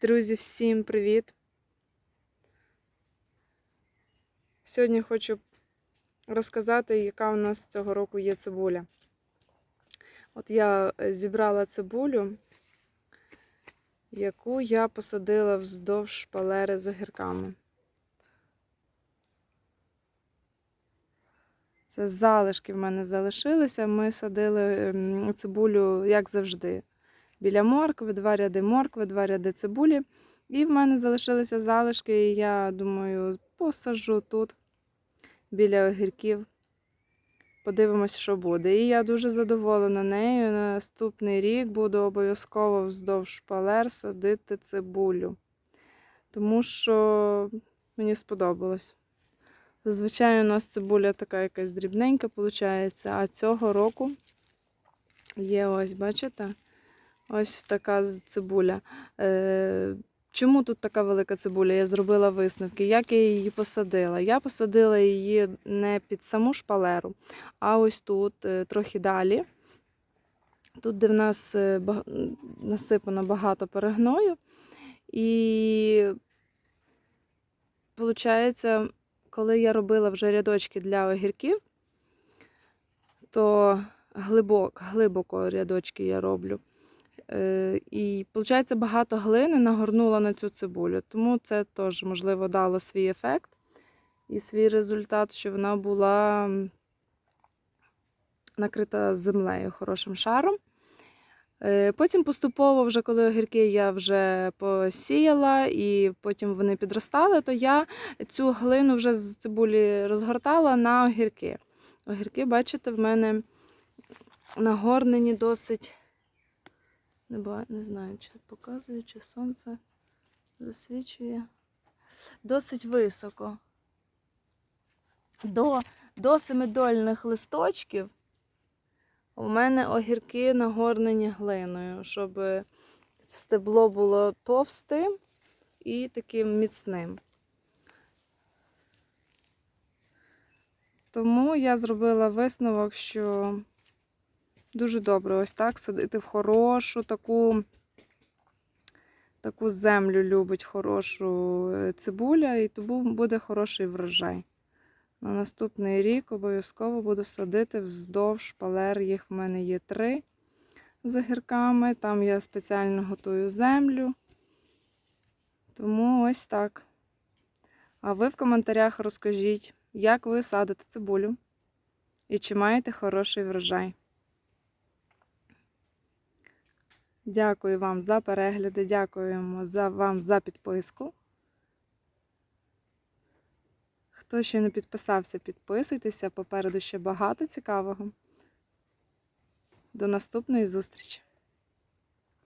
Друзі, всім привіт! Сьогодні хочу розказати, яка у нас цього року є цибуля. От я е, зібрала цибулю, яку я посадила вздовж шпалери з огірками. Це залишки в мене залишилися. Ми садили цибулю, як завжди біля моркви, два ряди моркви, два ряди цибулі. І в мене залишилися залишки, і я думаю, посажу тут біля огірків. Подивимось, що буде. І я дуже задоволена нею. Наступний рік буду обов'язково вздовж шпалер садити цибулю. Тому що мені сподобалось. Зазвичай у нас цибуля така якась дрібненька, виходить, а цього року є ось, бачите? Ось така цибуля. Е, Чому тут така велика цибуля? Я зробила висновки. Як я її посадила? Я посадила її не під саму шпалеру, а ось тут, е, трохи далі. Тут, де в нас е, насипано багато перегною. І, виходить, коли я робила вже рядочки для огірків, то глибоко, глибоко рядочки я роблю. Е, і, виходить, багато глини нагорнула на цю цибулю. Тому це теж, можливо, дало свій ефект і свій результат, що вона була накрита землею хорошим шаром. Е, потім поступово, вже коли огірки я вже посіяла, і потім вони підростали, то я цю глину вже з цибулі розгортала на огірки. Огірки, бачите, в мене нагорнені досить. Не не знаю, чи показує, чи сонце засвічує. Досить високо. До до семидольних листочків у мене огірки нагорнені глиною, щоб стебло було товстим і таким міцним. Тому я зробила висновок, що Дуже добре ось так садити в хорошу таку таку землю любить хорошу е, цибуля, і тому буде хороший врожай. На наступний рік обов'язково буду садити вздовж шпалер. Їх в мене є три з огірками. Там я спеціально готую землю. Тому ось так. А ви в коментарях розкажіть, як ви садите цибулю і чи маєте хороший врожай. Дякую вам за перегляди, дякуємо за вам за підписку. Хто ще не підписався, підписуйтеся. Попереду ще багато цікавого. До наступної зустрічі!